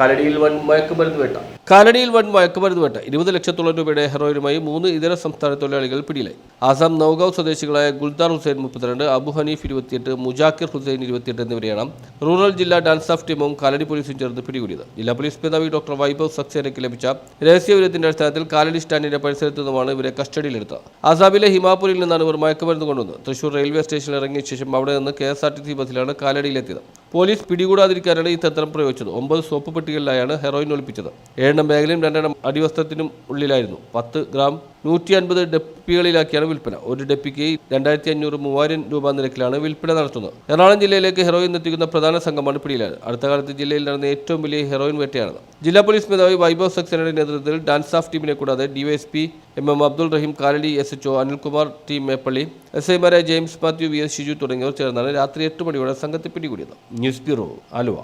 കാലടിയിൽ വൻ മയക്കുമരുന്ന് വേട്ട. കാലടിയിൽ വൻ മയക്കുമരുന്ന് വേട്ട. ഇരുപത് ലക്ഷത്തോളം രൂപയുടെ ഹെറോയിനുമായി മൂന്ന് ഇതര സംസ്ഥാന തൊഴിലാളികൾ പിടിയിലായി. ആസാം നൌഗാവ് സ്വദേശികളായ ഗുൽദാർ ഹുസൈൻ മുപ്പത്തിരണ്ട് അബു ഹനീഫ് ഇരുപത്തിയെട്ട് മുജാക്കിർ ഹുസൈൻ ഇരുപത്തിയെട്ട് എന്നിവരെയാണ് റൂറൽ ജില്ലാ ഡാൻസ് ഓഫ് ടീമും കാലടി പോലീസും ചേർന്ന് പിടികൂടിയത്. ജില്ലാ പോലീസ് മേധാവി ഡോക്ടർ വൈഭവ് സക്സേനയ്ക്ക് ലഭിച്ച രഹസ്യവിവരത്തിന്റെ അടിസ്ഥാനത്തിൽ കാലടി സ്റ്റാൻഡിന്റെ പരിസരത്ത് നിന്നുമാണ് ഇവരെ കസ്റ്റഡിയിലെടുത്തത്. ആസാമിലെ ഹിമാപൂരിൽ നിന്നാണ് ഇവർ മയക്കുമരുന്ന് കൊണ്ടുവന്നത്. തൃശൂർ റെയിൽവേ സ്റ്റേഷനിൽ ഇറങ്ങിയ ശേഷം അവിടെ നിന്ന് K S R T C ബസ്സിലാണ് കാലടിയിലെത്തിയത്. പോലീസ് പിടികൂടാതിരിക്കാനാണ് ഈ തന്ത്രം പ്രയോഗിച്ചത്. ഒമ്പത് സോപ്പ് പെട്ടികളിലായാണ് ഹെറോയിൻ ഒളിപ്പിച്ചത്. ഏഴെണ്ണം ബാഗിലും രണ്ടെണ്ണം അടിവസ്ത്രത്തിനും ഉള്ളിലായിരുന്നു. പത്ത് ഗ്രാം നൂറ്റി അൻപത് ഡെപ്പികളിലാക്കിയാണ് വിൽപ്പന. ഒരു ഡെപ്പിക്ക് രണ്ടായിരത്തി അഞ്ഞൂറ് മൂവായിരം രൂപ നിരക്കിലാണ് വിൽപ്പന നടത്തുന്നത്. എറണാകുളം ജില്ലയിലേക്ക് ഹെറോയിൻ എത്തിക്കുന്ന പ്രധാന സംഘമാണ് പിടിയിലായത്. അടുത്ത കാലത്ത് ജില്ലയിൽ നടന്ന ഏറ്റവും വലിയ ഹെറോയിൻ വേട്ടയാണ്. ജില്ലാ പോലീസ് മേധാവി വൈഭവ് സക്സേനയുടെ നേതൃത്വത്തിൽ ഡാൻസ് ഓഫ് ടീമിനെ കൂടാതെ DYSP M M Abdul Rahim Kalady S H O Anilkumar T Meppally S ഐമാരായ James Mathew V S Shiju തുടങ്ങിയവർ ചേർന്നാണ് രാത്രി എട്ട് മണിയോടെ സംഘത്തെ പിടികൂടിയത്. News bureau Aluva.